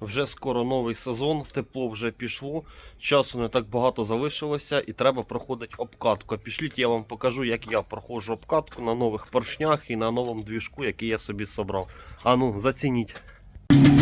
Вже скоро новий сезон, тепло вже пішло, часу не так багато залишилося і треба проходити обкатку. Пішліть, я вам покажу, як я проходжу обкатку на нових поршнях і на новому двіжку, який я собі собрав. А ну, зацініть.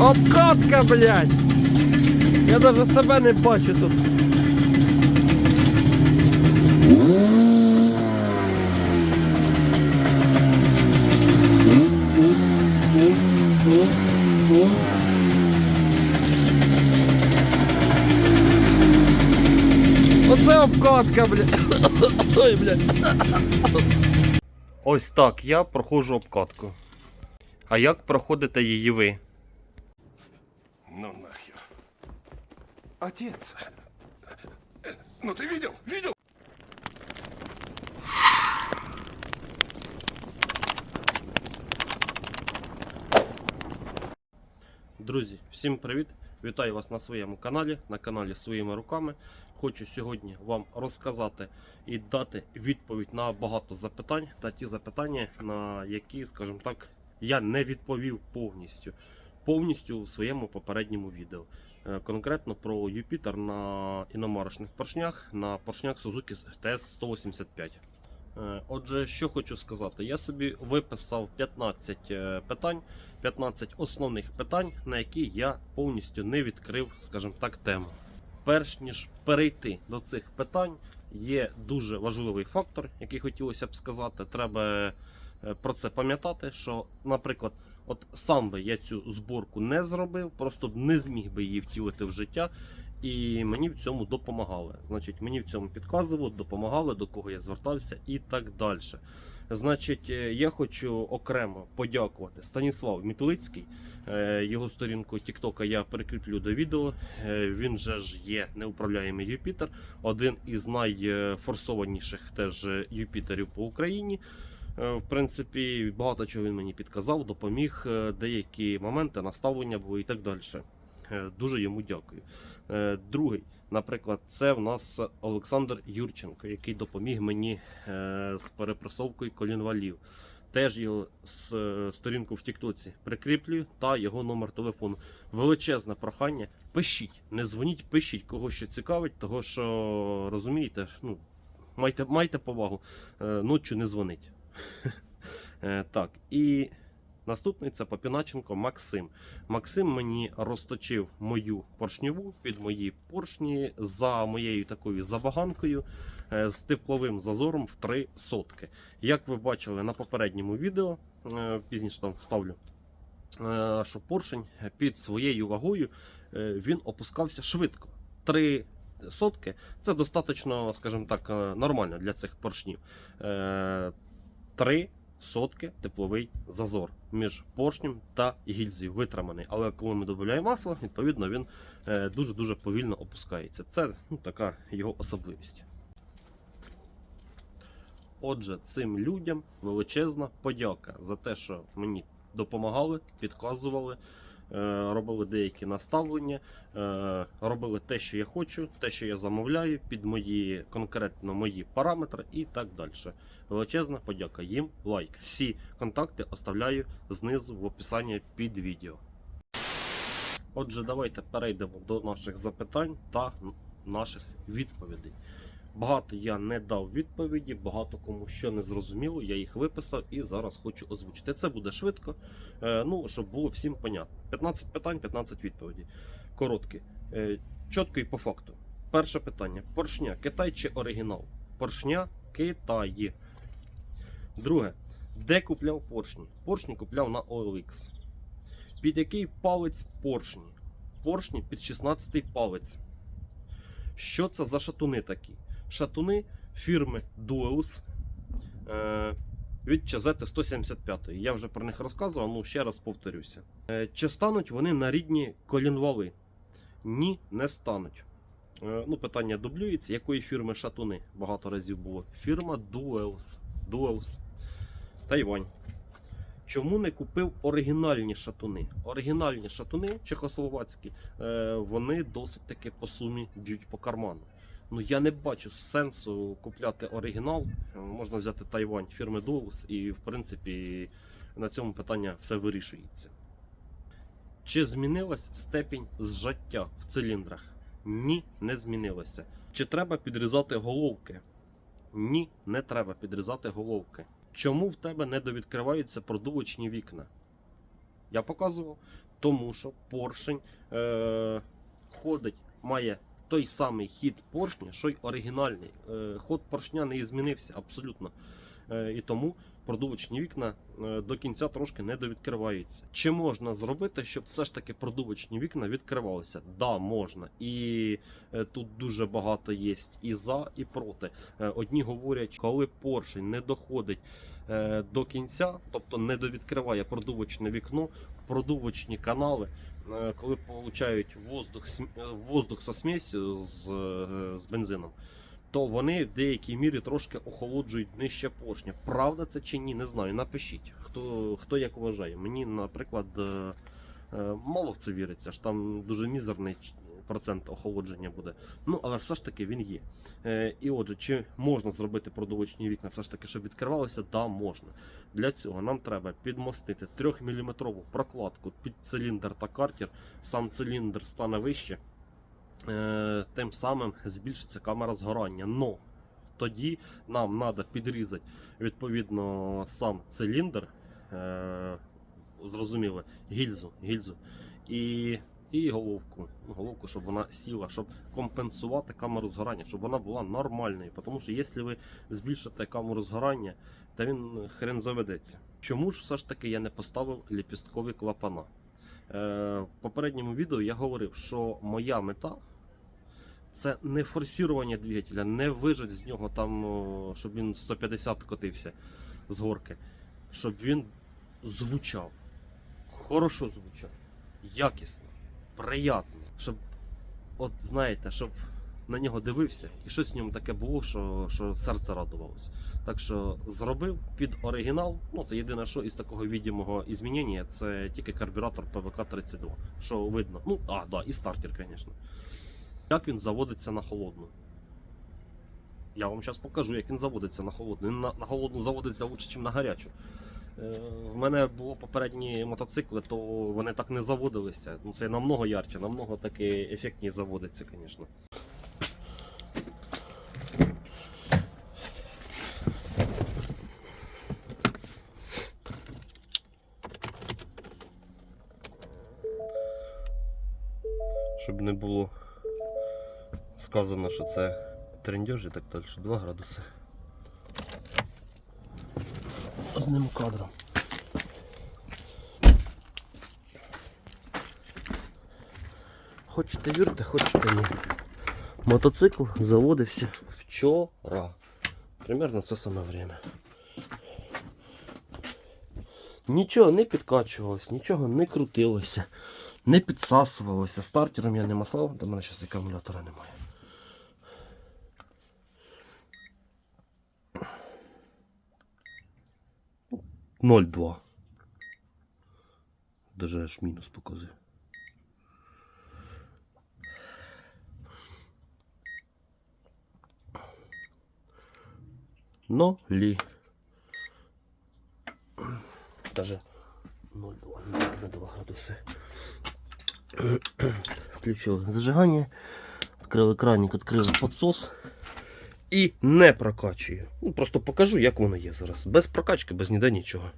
Обкатка, блядь! Я навіть себе не бачу тут. Оце обкатка, бля. Ой, бля. Ось так я проходжу обкатку. А як проходите її ви? Ну нахер. Отец. Ну ты видел? Видел? Друзі, всім привіт! Вітаю вас на своєму каналі, на каналі Своїми руками. Хочу сьогодні вам розказати і дати відповідь на багато запитань та ті запитання, на які, скажімо так, я не відповів повністю. Повністю у своєму попередньому відео. Е, Конкретно про Юпітер на іномарочних поршнях на поршнях Suzuki TS-185. Е, Отже, що хочу сказати, я собі виписав 15 е, питань, 15 основних питань, на які я повністю не відкрив, скажімо так, тему. Перш ніж перейти до цих питань, є дуже важливий фактор, який хотілося б сказати. Треба е, про це пам'ятати, що, наприклад, от сам би я цю зборку не зробив, просто б не зміг би її втілити в життя. І мені в цьому допомагали. Значить, мені в цьому підказували, допомагали, до кого я звертався і так далі. Значить, е, я хочу окремо подякувати Станіслав Мітулицький. Е, Його сторінку Тіктока я прикріплю до відео. Е, Він же ж є неуправляємий Юпітер, один із найфорсованіших теж Юпітерів по Україні. В принципі, багато чого він мені підказав, допоміг деякі моменти, наставлення були і так далі. Е, Дуже йому дякую. Е, Другий, наприклад, це в нас Олександр Юрченко, який допоміг мені е, з перепресовкою колін валів. Теж його е, сторінку в Тіктоці прикріплюю та його номер телефону. Величезне прохання. Пишіть, не дзвоніть, пишіть, кого що цікавить, того що розумієте, ну, майте, майте повагу, ночі не дзвонить. Так, і наступний це Попіначенко Максим. Максим мені розточив мою поршньову під мої поршні за моєю такою забаганкою е, з тепловим зазором в 3 сотки. Як ви бачили на попередньому відео, е, пізніше там вставлю, е, що поршень під своєю вагою він опускався швидко. 3 сотки це достатньо, скажімо так, нормально для цих поршнів. Е, 3 сотки тепловий зазор між поршнем та гільзою витриманий. Але коли ми додаємо масло, відповідно він е, дуже-дуже повільно опускається. Це ну, така його особливість. Отже, цим людям величезна подяка за те, що мені допомагали, підказували, робили деякі наставлення, е, робили те, що я хочу, те, що я замовляю, під мої конкретно мої параметри і так далі. Величезна подяка їм, лайк. Всі контакти оставляю знизу в описанні під відео. Отже, давайте перейдемо до наших запитань та наших відповідей. Багато я не дав відповіді, багато кому що не зрозуміло, я їх виписав і зараз хочу озвучити. Це буде швидко, е, ну, щоб було всім понятно. 15 питань, 15 відповідей. Короткі. Е, Чітко і по факту. Перше питання: поршня Китай чи оригінал? Поршня Китай. Друге. Де купляв поршні? Поршні купляв на OLX. Під який палець поршні? Поршні під 16 палець. Що це за шатуни такі? Шатуни фірми Duels е, від Чазети 175. Я вже про них розказував, ну ще раз повторюся. Е, чи стануть вони на рідні колінвали? Ні, не стануть. Е, ну, питання дублюється. Якої фірми шатуни? Багато разів було. Фірма Duels. Duels. Тайвань. Чому не купив оригінальні шатуни? Оригінальні шатуни чехословацькі, вони досить таки по сумі б'ють по карману. Ну я не бачу сенсу купляти оригінал. Е, Можна взяти Тайвань фірми Duals, і в принципі на цьому питання все вирішується. Чи змінилась степінь зжаття в циліндрах? Ні, не змінилося. Чи треба підрізати головки? Ні, не треба підрізати головки. Чому в тебе не довідкриваються продувочні вікна? Я показував. Тому що поршень е- ходить, має той самий хід поршня, що й оригінальний. Е- ход поршня не змінився абсолютно. Е- і тому продувочні вікна е, до кінця трошки не довідкриваються. Чи можна зробити, щоб все ж таки продувочні вікна відкривалися? Да, можна. І тут дуже багато є і за, і проти. Одні говорять, коли поршень не доходить до кінця, тобто не довідкриває продувочне вікно, продувочні канали, коли получають воздух, е, воздух со смесю з, е, з бензином, то вони в деякій мірі трошки охолоджують нижче поршня. Правда це чи ні, не знаю. Напишіть, хто, хто як вважає. Мені, наприклад, е, е, мало в це віриться, ж там дуже мізерний процент охолодження буде. Ну, але все ж таки він є. Е, і отже, чи можна зробити продовольчні вікна, все ж таки, щоб відкривалося? Да, можна. Для цього нам треба підмостити 3-мм прокладку під циліндр та картер. Сам циліндр стане вище, е, тим самим збільшиться камера згорання. Но тоді нам треба підрізати відповідно сам циліндр, е, зрозуміло, гільзу, гільзу і, і головку. Головку, щоб вона сіла, щоб компенсувати камеру згорання, щоб вона була нормальною. Тому що якщо ви збільшите камеру згорання, то він хрен заведеться. Чому ж все ж таки я не поставив ліпісткові клапана? Е, в попередньому відео я говорив, що моя мета це не форсування двигателя, не вижать з нього там, щоб він 150 котився з горки, щоб він звучав. Хорошо звучав, якісно, приятно. Щоб, от знаєте, щоб на нього дивився і щось в ньому таке було, що, що серце радувалося. Так що зробив під оригінал. Ну це єдине, що із такого відомого ізмінення, це тільки карбюратор ПВК-32. Що видно. Ну, а, да, і стартер, звісно. Як він заводиться на холодну? Я вам зараз покажу, як він заводиться на холодну. Він на, на холодну заводиться лучше, ніж на гарячу. Е, в мене було попередні мотоцикли, то вони так не заводилися. Ну, це намного ярче, намного таки ефектніше заводиться, звісно. Щоб не було сказано, що це трендеж і так далі. 2 градуси. Одним кадром. Хочете вірте, хочете ні. Мотоцикл заводився вчора. Примерно це саме время. Нічого не підкачувалось, нічого не крутилося, не підсасувалося. Стартером я не масав, до мене зараз акумулятора немає. Ноль два. Даже аж мінус показує. Нолі. Даже 0,2 на 2 градуси. Включили зажигання, відкрив екранник, відкрив підсос і не прокачує. Ну, просто покажу, як воно є зараз. Без прокачки, без ніде нічого.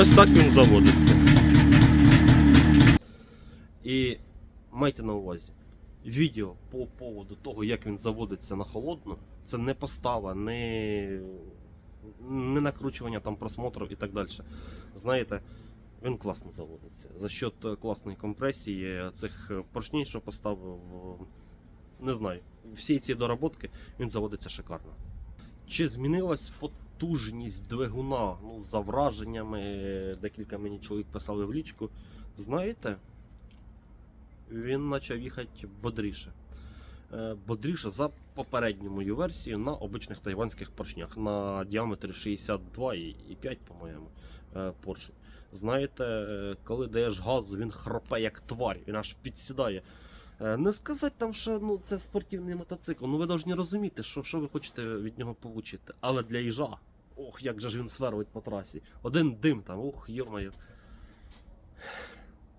Ось так він заводиться. І майте на увазі, відео по поводу того, як він заводиться на холодну, це не постава, не, не накручування там просмотрів і так далі. Знаєте, він класно заводиться. За счет е, класної компресії цих е, поршнів, що поставив, е, не знаю, всі ці доработки він заводиться шикарно. Чи змінилась потужність двигуна? Ну, за враженнями, декілька мені чоловік писали в лічку. Знаєте, він почав їхати бодріше. Е, Бодріше за попередньою мою версію на обичних тайванських поршнях на діаметрі 62,5, по-моєму, е, поршень. Знаєте, е, коли даєш газ, він хропе як тварь, він аж підсідає. Не сказати там, що ну, це спортивний мотоцикл. Ну ви повинні розуміти, що, що ви хочете від нього отримати. Але для їжа, ох, як же ж він сверлить по трасі. Один дим там, ох, йомаю.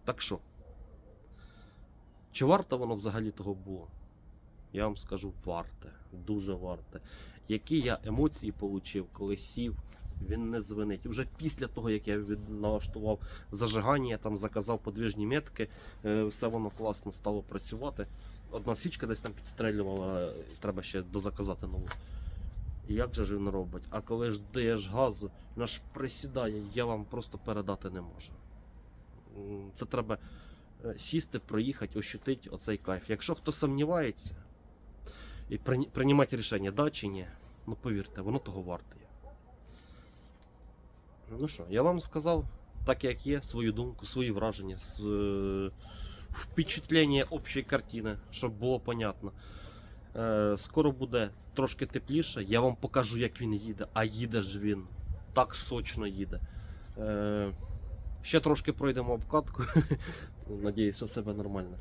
Так що? Чи варто воно взагалі того було? Я вам скажу, варте, дуже варте. Які я емоції отримав, коли сів, він не звенить. Уже після того, як я налаштував зажигання, там заказав подвижні метки, е, все воно класно стало працювати. Одна свічка десь там підстрелювала, треба ще дозаказати нову. Як же ж він робить? А коли ж даєш газу, аж присідає, я вам просто передати не можу. Це треба сісти, проїхати, ощутити оцей кайф. Якщо хто сумнівається і приймати рішення, да чи ні, ну повірте, воно того вартує. Ну що, я вам сказав, так як є, свою думку, свої враження, е, впечатлення общої картини, щоб було понятно. Е, скоро буде трошки тепліше, я вам покажу, як він їде, а їде ж він так сочно їде. Ще трошки пройдемо обкатку. Надіюсь, що все буде нормально.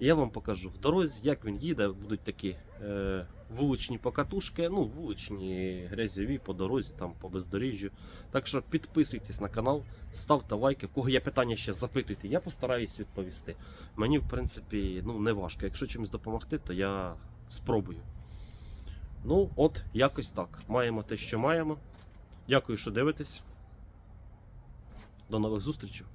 І я вам покажу в дорозі, як він їде, будуть такі е, вуличні покатушки, ну, вуличні грязьові по дорозі, там по бездоріжжю. Так що підписуйтесь на канал, ставте лайки. В кого є питання ще запитуйте, я постараюсь відповісти. Мені, в принципі, ну, не важко. Якщо чимось допомогти, то я спробую. Ну, от, якось так. Маємо те, що маємо. Дякую, що дивитесь. До нових зустрічей.